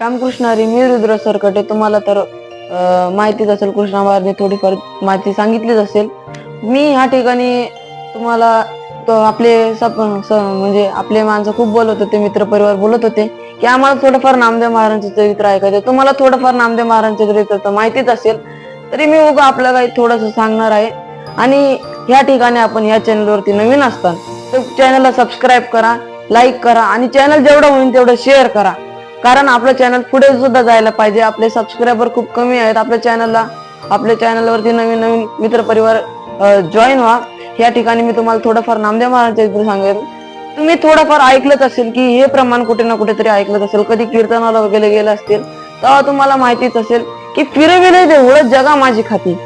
रामकृष्ण हरी मी रुद्र सरकटे तुम्हाला तर माहितीच असेल कृष्णा थोडीफार माहिती सांगितलीच असेल. मी ह्या ठिकाणी तुम्हाला तो आपले सप स- म्हणजे आपले माणसं खूप बोलत होते मित्र परिवार बोलत होते की आम्हाला थोडंफार नामदेव महाराजांचं चरित्र ऐकायचं तुम्हाला थोडंफार नामदेव महाराजांचे चरित्र तर माहितीच असेल तरी मी उगा आपल्याला काही थोडंसं सांगणार आहे. आणि ह्या ठिकाणी आपण या चॅनलवरती नवीन असतात तर चॅनलला सबस्क्राईब करा लाईक करा आणि चॅनल जेवढं होईल तेवढं शेअर करा. कारण आपलं चॅनल पुढे सुद्धा जायला पाहिजे. आपले सबस्क्रायबर खूप कमी आहेत. आपल्या चॅनलला आपल्या चॅनलवरती नवीन नवीन मित्रपरिवार जॉईन व्हा. या ठिकाणी मी तुम्हाला थोडंफार नामदेव महाराजांच्या इथे सांगेल तुम्ही थोडंफार ऐकलंच असेल की हे प्रमाण कुठे ना कुठेतरी ऐकलंच असेल. कधी कीर्तनाला वगैरे गेलं असतील तेव्हा तुम्हाला माहितीच असेल की फिरविले देवळं जगा माझी खाती.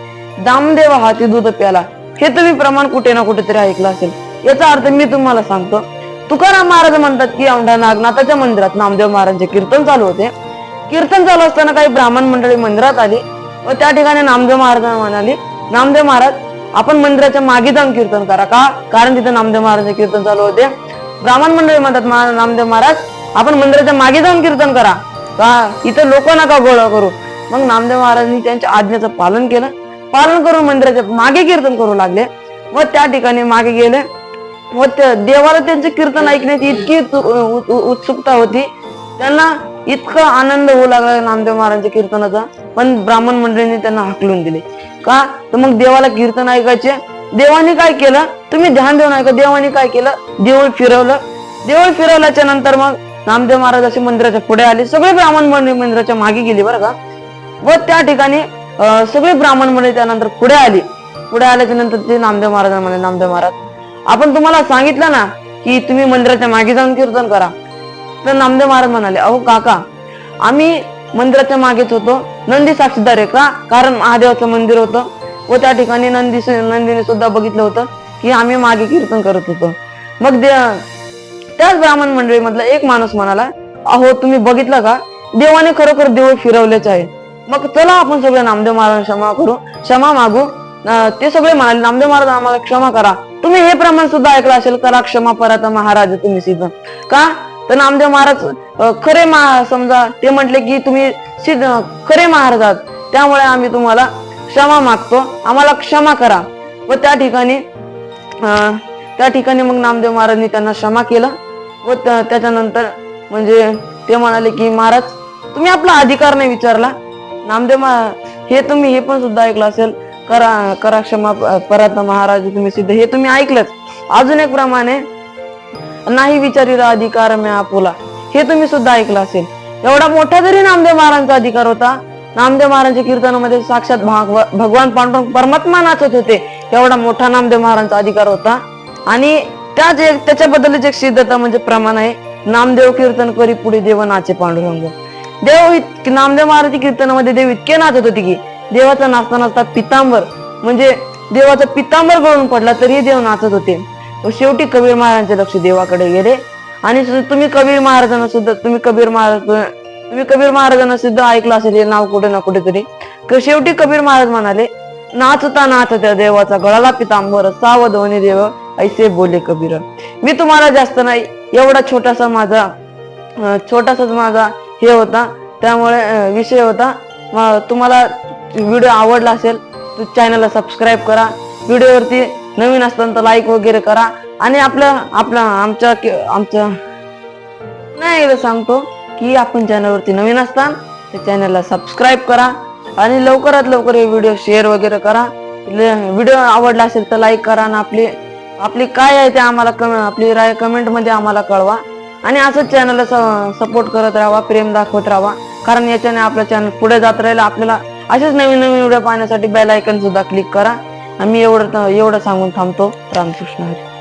दामदेव हाती दूध प्याला. हे तुम्ही प्रमाण कुठे ना कुठेतरी ऐकलं असेल. याचा अर्थ मी तुम्हाला सांगतो तुकाराम महाराज म्हणतात की औंढा नागनाथाच्या मंदिरात नामदेव महाराजांचे कीर्तन चालू होते. कीर्तन चालू असताना काही ब्राह्मण मंडळी मंदिरात आली व त्या ठिकाणी नामदेव महाराजांना म्हणाली नामदेव महाराज आपण मंदिराच्या मागे जाऊन कीर्तन करा का? कारण तिथे नामदेव महाराजांचे कीर्तन चालू होते. ब्राह्मण मंडळी म्हणतात नामदेव महाराज आपण मंदिराच्या मागे जाऊन कीर्तन करा का? इथं लोक नका गोळा करू. मग नामदेव महाराजांनी त्यांच्या आज्ञेचं पालन केलं. पालन करून मंदिराच्या मागे कीर्तन करू लागले व त्या ठिकाणी मागे गेले. व त्या देवाला त्यांचे कीर्तन ऐकण्याची इतकी उत्सुकता होती. त्यांना इतका आनंद होऊ लागला नामदेव महाराजांच्या कीर्तनाचा. पण ब्राह्मण मंडळींनी त्यांना हाकलून दिले. का? तर मग देवाला कीर्तन ऐकायचे. देवाने काय केलं? तुम्ही ध्यान देऊन ऐका देवाने काय केलं? देऊळ फिरवलं. देऊळ फिरवल्याच्या नंतर मग नामदेव महाराज असे मंदिराच्या पुढे आले. सगळे ब्राह्मण मंडळी मंदिराच्या मागे गेली बरं का. व त्या ठिकाणी सगळे ब्राह्मण मंडळी त्यानंतर पुढे आली. पुढे आल्याच्यानंतर ते नामदेव महाराजांना म्हणे नामदेव महाराज आपण तुम्हाला सांगितलं ना की तुम्ही मंदिराच्या मागे जाऊन कीर्तन करा. तर नामदेव महाराज म्हणाले अहो काका आम्ही मंदिराच्या मागेच होतो. नंदी साक्षीदार आहे का? कारण महादेवाचं मंदिर होतं. व त्या ठिकाणी नंदी नंदीने सुद्धा बघितलं होतं की आम्ही मागे कीर्तन करत होतो. मग दे त्याच ब्राह्मण मंडळी मधला एक माणूस म्हणाला अहो तुम्ही बघितलं का? देवाने खरोखर देऊळ फिरवलेच आहे. मग चला आपण सगळे नामदेव महाराज क्षमा करू क्षमा मागू. ते सगळे म्हणाले नामदेव महाराज आम्हाला क्षमा करा. तुम्ही हे प्रमाण सुद्धा ऐकलं असेल करा क्षमा परात महाराज तुम्ही सिद्ध. का? तर नामदेव महाराज खरे महा समजा ते म्हटले की तुम्ही सिद्ध खरे महाराज आहात. त्यामुळे आम्ही तुम्हाला क्षमा मागतो. आम्हाला क्षमा करा. व त्या ठिकाणी त्या ठिकाणी मग नामदेव महाराजांनी त्यांना क्षमा केलं. व त्याच्यानंतर म्हणजे ते म्हणाले की महाराज तुम्ही आपला अधिकार नाही विचारला. नामदेव हे तुम्ही हे पण सुद्धा ऐकलं असेल. करा करा क्षमा परत महाराज तुम्ही सिद्ध. हे तुम्ही ऐकलंच. अजून एक प्रमाणे नाही विचारीला अधिकार मी आपुला. हे तुम्ही सुद्धा ऐकलं असेल. एवढा मोठा जरी नामदेव महाराजांचा अधिकार होता नामदेव महाराजांच्या कीर्तनामध्ये साक्षात भगवान पांडुरंग परमात्मा नाचत होते. एवढा मोठा नामदेव महाराजांचा अधिकार होता. आणि त्याच एक त्याच्याबद्दलच एक सिद्धता म्हणजे प्रमाण आहे नामदेव कीर्तन करी पुढे देव नाचे पांडुरंग. देव नामदेव महाराज कीर्तनामध्ये देव इतके नाचत होते की देवाचा नाचता नाचता पितांबर. म्हणजे देवाचा पितांबर गळून पडला तरी देव नाचत होते. व शेवटी कबीर महाराजांचे लक्ष देवाकडे गेले. आणि तुम्ही कबीर महाराजांना सुद्धा तुम्ही कबीर महाराज तुम्ही कबीर महाराजांना सुद्धा ऐकलं असेल हे नाव कुठे ना कुठेतरी. शेवटी कबीर महाराज म्हणाले नाचता नाचत्या देवाचा गळाला पितांबर सावधवनी देव ऐसे बोले कबीर. मी तुम्हाला जास्त नाही एवढा छोटासा माझा छोटासाच माझा हे होता. त्यामुळे विषय होता. तुम्हाला व्हिडिओ आवडला असेल तर चॅनलला सबस्क्राईब करा. व्हिडिओवरती नवीन असताना तर लाईक वगैरे करा. आणि आपलं आपलं आमच्या आमच्या नाही एकदा सांगतो की आपण चॅनलवरती नवीन असताना तर चॅनलला सबस्क्राईब करा. आणि लवकरात लवकर हे व्हिडिओ शेअर वगैरे करा. व्हिडिओ आवडला असेल तर लाईक करा आणि आपली आपली काय आहे ते आम्हाला कमेंट आपली राय कमेंटमध्ये आम्हाला कळवा. आणि असंच चॅनलला सपोर्ट करत राहा प्रेम दाखवत राहा. कारण याच्याने आपलं चॅनल पुढे जात राहिलं आपल्याला अशाच नवीन नवीन व्हिडिओ पाहण्यासाठी बेल आयकन सुद्धा क्लिक करा. आम्ही एवढं एवढं सांगून थांबतो. रामकृष्ण हरी.